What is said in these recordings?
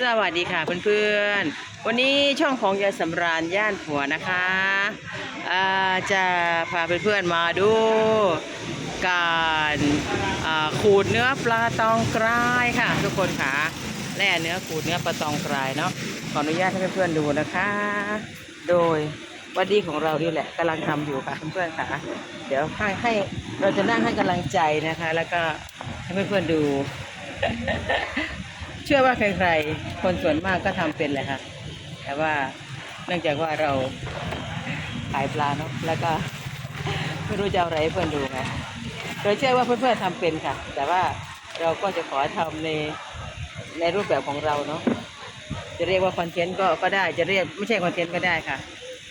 สวัสดีค่ะเพื่อนๆ วันนี้ช่องของยายสำราญย่านผัวนะคะจะพาเพื่อนๆมาดูการขูดเนื้อปลาตองกรายค่ะ ทุกคนค่ะแล่เนื้อขูดเนื้อปลาตองกรายเนาะขออนุญาตให้เพื่อนๆดูนะคะ โดยวัดดีของเรานี่แหละกำลังทำอยู่ค่ะเพื่อนๆค่ะ เดี๋ยวให้ให้เราจะนั่งให้กำลังใจนะคะ แล้วก็ให้เพื่อนๆดู ชื่อว่าใครๆ คนส่วนมากก็ทำเป็นแหละค่ะ แต่ว่าเนื่องจากว่าเราขายปลาเนาะ แล้วก็ไม่รู้จะเอาอะไรเพื่อนดูค่ะโดยเชื่อว่าเพื่อนๆทำเป็นค่ะ แต่ว่าเราก็จะขอทำในในรูปแบบของเราเนาะ จะเรียกว่าคอนเทนต์ก็ก็ได้ จะเรียกไม่ใช่คอนเทนต์ก็ได้ค่ะ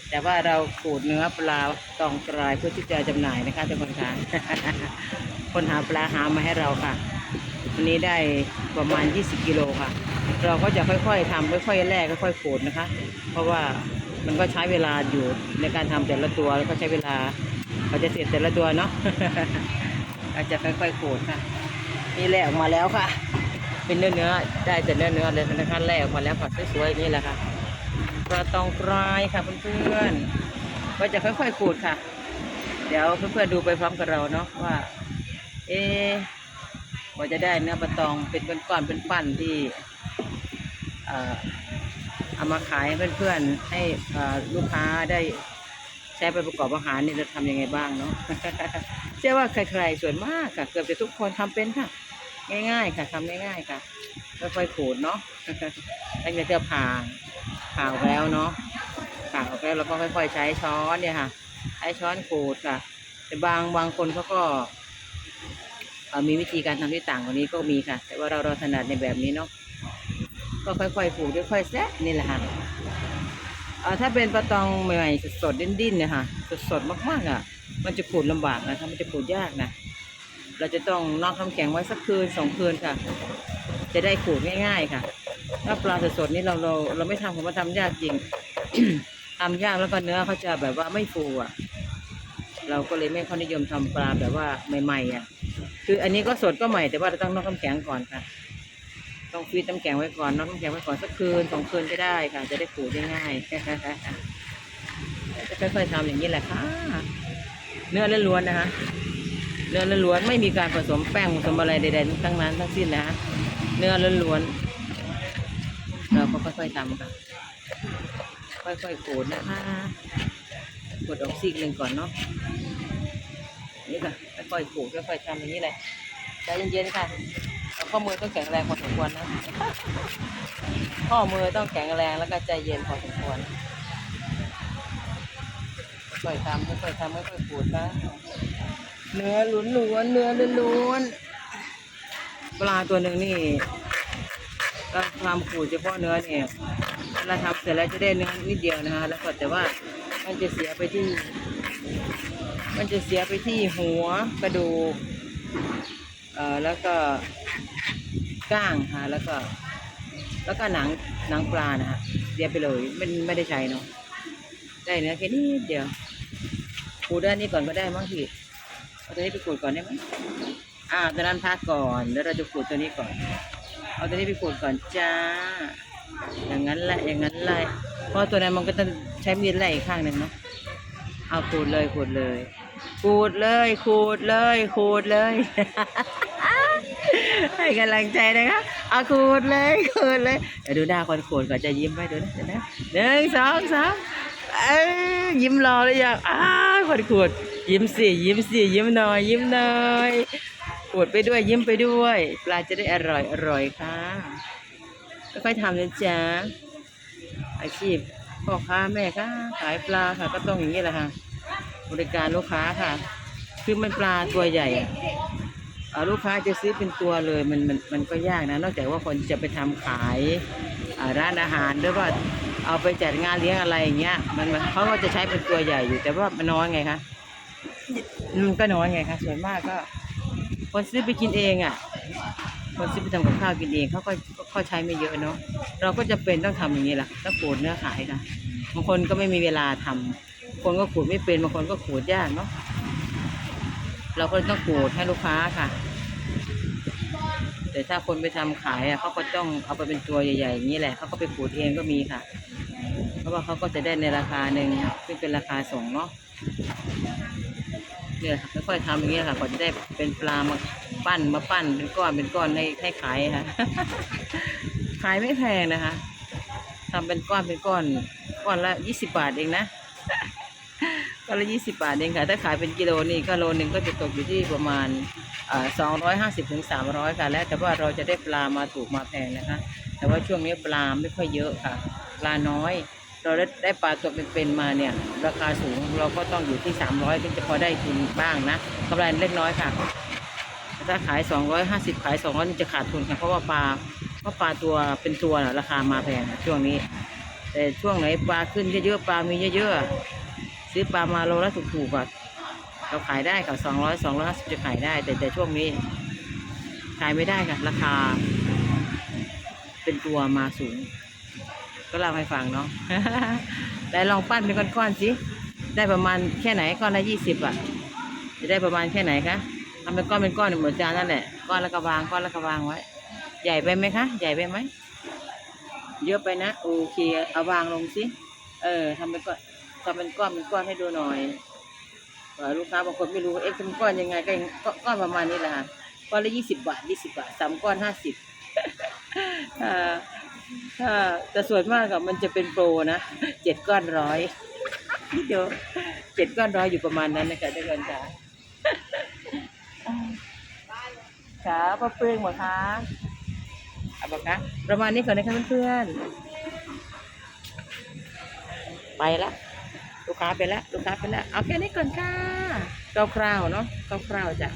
แต่ว่าเราขูดเนื้อปลาตองกรายเพื่อที่จะจำหน่ายนะคะทุกคนค่ะ คนหาปลาหามาให้เราค่ะ วันนี้ได้ประมาณ 20 กิโลค่ะ เราก็จะค่อยๆทำค่อยๆแลกค่อยๆขูดนะคะ เพราะว่ามันก็ใช้เวลาอยู่ในการทำแต่ละตัวแล้วก็ใช้เวลาเราจะเสร็จแต่ละตัวเนาะเราจะค่อยๆขูดค่ะ นี่แลกออกมาแล้วค่ะ เป็นเนื้อเนื้อๆได้แต่เนื้อเนื้อๆเลยนะคะแลกออกมาแล้วค่ะสวยๆอย่างนี่แหละค่ะปลาตองกรายค่ะเพื่อนๆก็จะค่อยๆขูดค่ะ เดี๋ยวเพื่อนๆดูไปพร้อมกับเราเนาะว่า เอ กว่าจะได้เนื้อปลาตองเป็นก้อนๆเป็นปั้นที่เอามาขายให้เพื่อนๆให้ลูกค้าได้ใช้ไปประกอบอาหารนี่จะทำยังไงบ้างเนาะเชื่อว่าใครๆส่วนมากค่ะ เกือบจะทุกคนทำเป็นค่ะ ง่ายๆค่ะทำง่ายๆค่ะค่อยๆขูดเนาะตั้งแต่เสื้อผ่าผ่าออกแล้วเนาะผ่าออกแล้วเราก็ค่อย ๆ ใช้ช้อนเนี่ยค่ะ ใช้ช้อนขูดค่ะ แต่บางบางคนเขาก็ มีวิธีการทำที่ต่างกว่านี้ก็มีค่ะ แต่ว่าเราเราถนัดในแบบนี้เนาะก็ค่อยๆผูกค่อยๆแซะนี่แหละค่ะถ้าเป็นปลาตองใหม่ๆสดๆดิ้นๆเนี่ยค่ะสดๆมากๆอะ มันจะขูดลำบากนะคะมันจะขูดยากนะเราจะต้องนอกน้ำแข็งไว้สักคืนสองคืนค่ะ จะได้ขูดง่าย ๆ ค่ะ ถ้าปลาสดๆนี่เราเราเราไม่ทำผมว่าทำยากจริงทำยากแล้วก็เนื้อเขาจะแบบว่าไม่ฟูอะ เราก็เลยไม่ค่อยนิยมทำปลาแบบว่าใหม่ๆอะ คืออันนี้ก็สดก็ใหม่แต่ว่าเราต้องนอกน้ำแข็งก่อนค่ะ ต้องฟีดน้ำแข็งไว้ก่อนนอกน้ำแข็งไว้ก่อนสักคืนสองคืนก็ได้ค่ะ จะได้ขูดได้ง่ายจะค่อยๆทำอย่างนี้แหละค่ะ เนื้อล้วนๆนะคะเนื้อล้วนๆไม่มีการผสมแป้งผสมอะไรใดๆทั้งนั้นทั้งสิ้นนะคะเนื้อล้วนๆเราก็ค่อยๆทำค่ะ ค่อยๆขูดนะคะ ขูดออกซีกหนึ่งก่อนเนาะนี่ค่ะค่อยๆขูดค่อยๆทำอย่างนี้แหละใจเย็นๆค่ะข้อมือต้องแข็งแรงพอสมควรนะ ข้อมือต้องแข็งแรงแล้วก็ใจเย็นพอสมควรค่อยๆทำค่อยๆทำค่อยๆขูดนะเนื้อล้วนๆเนื้อล้วนๆปลาตัวหนึ่งนี่ก็ทำขูดเฉพาะเนื้อเนี่ยเวลาทำเสร็จแล้วจะได้เนื้อนิดเดียวนะคะแล้วก็แต่ว่า มันจะเสียไปที่ มันจะเสียไปที่หัวกระดูกเอ่อแล้วก็ก้างค่ะแล้วก็ แล้วก็หนังหนังปลานะฮะเสียไปเลยไม่ไม่ได้ใช้เนาะได้เนื้อแค่นี้เดียวขูดด้านนี้ก่อนก็ได้มั้งพี่เอาตัวนี้ไปขูดก่อนได้ไหมอ่าตัวนั้นพักก่อนแล้วเราจะขูดตัวนี้ก่อน เอาตัวนี้ไปขูดก่อนจ้า อย่างนั้นแหละอย่างนั้นแหละ เพราะตัวนั้นมันก็ต้องใช้มีดไล่อีกข้างหนึ่งเนาะเอาขูดเลยขูดเลยขูดเลยขูดเลยขูดเลยให้กำลังใจนะคะเอาขูดเลยขูดเลยเดี๋ยวดูหน้าคนขูดก่อนจะยิ้มไว้ดูนะเดี๋ยวนะหนึ่งสองสามเอ้ยยิ้มรอเลยยังอ้าคนขูดยิ้มสิยิ้มสิยิ้มหน่อยยิ้มหน่อยขูดไปด้วยยิ้มไปด้วย ปลาจะได้อร่อยอร่อยค่ะค่อยๆทำนะจ๊ะ อาชีพพ่อค้าแม่ค้าขายปลาค่ะ ก็ต้องอย่างนี้แหละค่ะ บริการลูกค้าค่ะ คือมันปลาตัวใหญ่อะเออลูกค้าจะซื้อเป็นตัวเลยมันมันมันก็ยากนะ นอกจากว่าคนจะไปทำขายร้านอาหารหรือว่าเอาไปจัดงานเลี้ยงอะไรอย่างเงี้ยมันมันเขาก็จะใช้เป็นตัวใหญ่อยู่ แต่ว่ามันน้อยไงคะมันก็น้อยไงคะส่วนมากก็ คนซื้อไปกินเองอะ คนซื้อไปทำกับข้าวกินเองเขาก็เขาใช้ไม่เยอะเนาะเราก็จะเป็นต้องทำอย่างนี้แหละต้องขูดเนื้อขายค่ะบางคนก็ไม่มีเวลาทำบางคนก็ขูดไม่เป็นบางคนก็ขูดยากเนาะเราก็ต้องขูดให้ลูกค้าค่ะ แต่ถ้าคนไปทำขายอะเขาก็ต้องเอาไปเป็นตัวใหญ่ๆอย่างนี้แหละเขาก็ไปขูดเองก็มีค่ะ เพราะว่าเขาก็จะได้ในราคาหนึ่งซึ่งเป็นราคาส่งเนาะเนี่ยค่อยๆทำอย่างนี้ยค่ะก่อนจะได้เป็นปลามา ปั้นมาปั้นเป็นก้อนเป็นก้อนให้ให้ขายค่ะ ขายไม่แพงนะคะทำเป็นก้อนเป็นก้อนก้อนละยี่สิบบาทเองนะก้อนละยี่สิบาทเองค่ะ ถ้าขายเป็นกิโลนี่ก็โลหนึ่งก็จะตกอยู่ที่ประมาณสองร้อยห้าสิบถึงสามร้อยค่ะ แล้วแต่ว่าเราจะได้ปลามาถูกมาแพงนะคะ แต่ว่าช่วงนี้ปลาไม่ค่อยเยอะค่ะ ปลาน้อยเราได้ได้ปลาตัวเป็นๆมาเนี่ย ราคาสูงเราก็ต้องอยู่ที่สามร้อยถึงจะพอได้ทุนบ้างนะกำไรเล็กน้อยค่ะ ถ้าขายสองร้อยห้าสิบขายสองร้อยจะขาดทุนค่ะเพราะว่าปลาเพราะปลาตัวเป็นตัวนะราคามาแพงช่วงนี้ แต่ช่วงไหนปลาขึ้นเยอะๆปลามีเยอะๆซื้อปลามาโลละถูกๆก่อนเราขายได้ค่ะสองร้อยสองร้อยสิบจะขายได้ แต่แต่ช่วงนี้ ขายไม่ได้ค่ะราคา เป็นตัวมาสูง ก็เล่าให้ฟังเนาะแต่ลองปั้นเป็นก้อนๆสิได้ประมาณแค่ไหนก้อนละยี่สิบอะจะได้ประมาณแค่ไหนคะ ทำเป็นก้อนเป็นก้อนเหมือนจานนั่นแหละก้อนแล้วก็วางก้อนแล้วก็วางไว้ ใหญ่ไปไหมคะ ใหญ่ไปไหมเยอะไปนะโอเคเอาวางลงสิเออทำเป็นก้อนทำเป็นก้อนเป็นก้อนให้ดูหน่อยลูกค้าบางคนไม่รู้เอ๊ะเป็นก้อนยังไงก็งก็ก้อนประมาณนี้แหละค่ะก้อนละยี่สิบบาทยี่สิบาทสามก้อนห้าสิบถ้าถ้าแต่ส่วนมากกับมันจะเป็นโปรนะเจ็ดก้อนร้อยเดี๋ยวเจ็ดก้อนร้อยอยู่ประมาณนั้นนะคะทุกคนค่ะ ค่ะป้าเปื้องหมดคะเอาบอกคะประมาณนี้ก่อนนะคะเพื่อนๆไปละลูกค้าไปละลูกค้าไปละเอาแค่นี้ก่อนค่ะคร่าวๆเนาะคร่าวๆจ้ะ